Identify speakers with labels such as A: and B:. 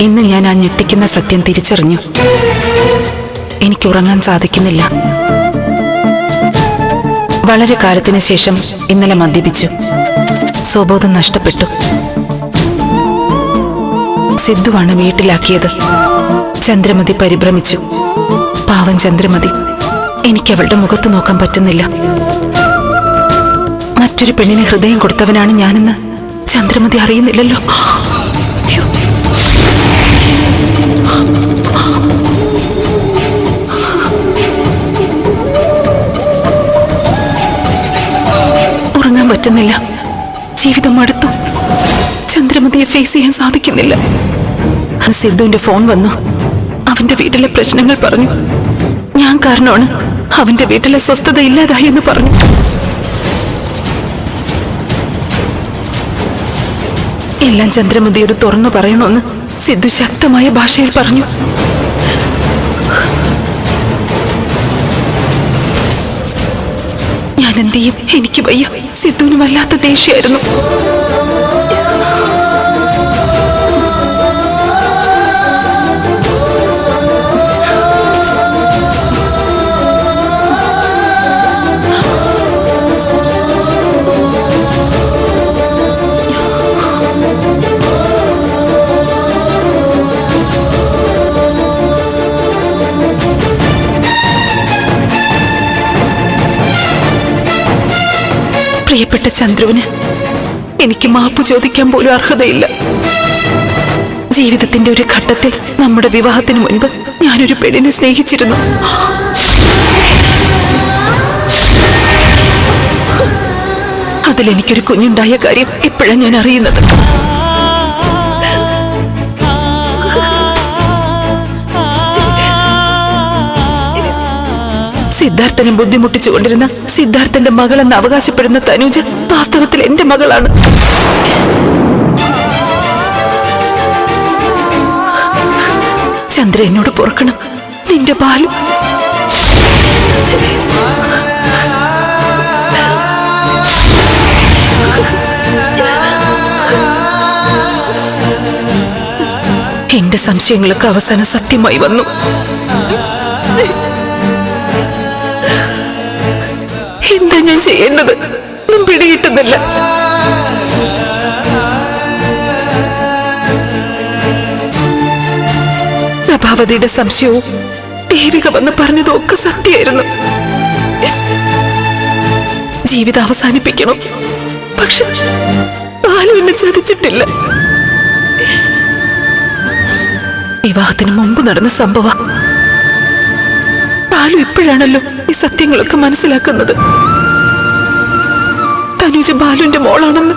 A: ഇന്ന് ഞാൻ ആ ഞെട്ടിക്കുന്ന സത്യം തിരിച്ചറിഞ്ഞു. എനിക്ക് ഉറങ്ങാൻ സാധിക്കുന്നില്ല. വളരെ കാലത്തിന് ശേഷം ഇന്നലെ മദ്യപിച്ചു. സ്വബോധം നഷ്ടപ്പെട്ടു. സിദ്ധുവാണ് വീട്ടിലാക്കിയത്. ചന്ദ്രമതി പരിഭ്രമിച്ചു. പാവം ചന്ദ്രമതി. എനിക്ക് അവളുടെ മുഖത്ത് നോക്കാൻ പറ്റുന്നില്ല. മറ്റൊരു പെണ്ണിന് ഹൃദയം കൊടുത്തവനാണ് ഞാനെന്ന് ചന്ദ്രമതി അറിയുന്നില്ലല്ലോ. ജീവിതം അടുത്തു ചന്ദ്രമതിയെ ഫേസ് ചെയ്യാൻ സാധിക്കുന്നില്ല. സിദ്ധുവിന്റെ ഫോൺ വന്നു. അവന്റെ വീട്ടിലെ പ്രശ്നങ്ങൾ പറഞ്ഞു. ഞാൻ കാരണമാണ് അവന്റെ വീട്ടിലെ സ്വസ്ഥത ഇല്ലാതായി എന്ന് പറഞ്ഞു. എല്ലാം ചന്ദ്രമതിയോട് തുറന്നു പറയണമെന്ന് സിദ്ധു ശക്തമായ ഭാഷയിൽ പറഞ്ഞു. ഞാൻ എന്ത് ചെയ്യും? എനിക്ക് വയ്യ. സിദ്ധുവിന് വല്ലാത്ത ദേഷ്യമായിരുന്നു പ്രിയപ്പെട്ട ചന്ദ്രുവിന് എനിക്ക് മാപ്പ് ചോദിക്കാൻ പോലും അർഹതയില്ല. ജീവിതത്തിന്റെ ഒരു ഘട്ടത്തിൽ നമ്മുടെ വിവാഹത്തിന് മുൻപ് ഞാനൊരു പെണ്ണിനെ സ്നേഹിച്ചിരുന്നു. അതിലെനിക്കൊരു കുഞ്ഞുണ്ടായ കാര്യം ഇപ്പോഴാണ് ഞാൻ അറിയുന്നത്. സിദ്ധാർത്ഥനെ ബുദ്ധിമുട്ടിച്ചുകൊണ്ടിരുന്ന സിദ്ധാർത്ഥന്റെ മകളെന്ന് അവകാശപ്പെടുന്ന തനുജ വാസ്തവത്തിൽ എന്റെ മകളാണ്. ചന്ദ്ര എന്നോട് പൊറുക്കണം. നിന്റെ പാലും എന്റെ സംശയങ്ങളൊക്കെ അവസാനം സത്യമായി വന്നു. ഞാൻ ചെയ്യേണ്ടത് ഒന്നും പിടികിട്ടുന്നില്ല. പ്രഭാവതിയുടെ സംശയവും ദേവിക വന്ന് പറഞ്ഞതും ഒക്കെ സത്യമായിരുന്നു ജീവിതം അവസാനിപ്പിക്കണം. പക്ഷെ ബാലു എന്നെ ചതിച്ചിട്ടില്ല. വിവാഹത്തിന് മുമ്പ് നടന്ന സംഭവം ബാലു ഇപ്പോഴാണല്ലോ ഈ സത്യങ്ങളൊക്കെ മനസ്സിലാക്കുന്നത്. തനുജ ബാലുവിന്റെ മോളാണെന്ന്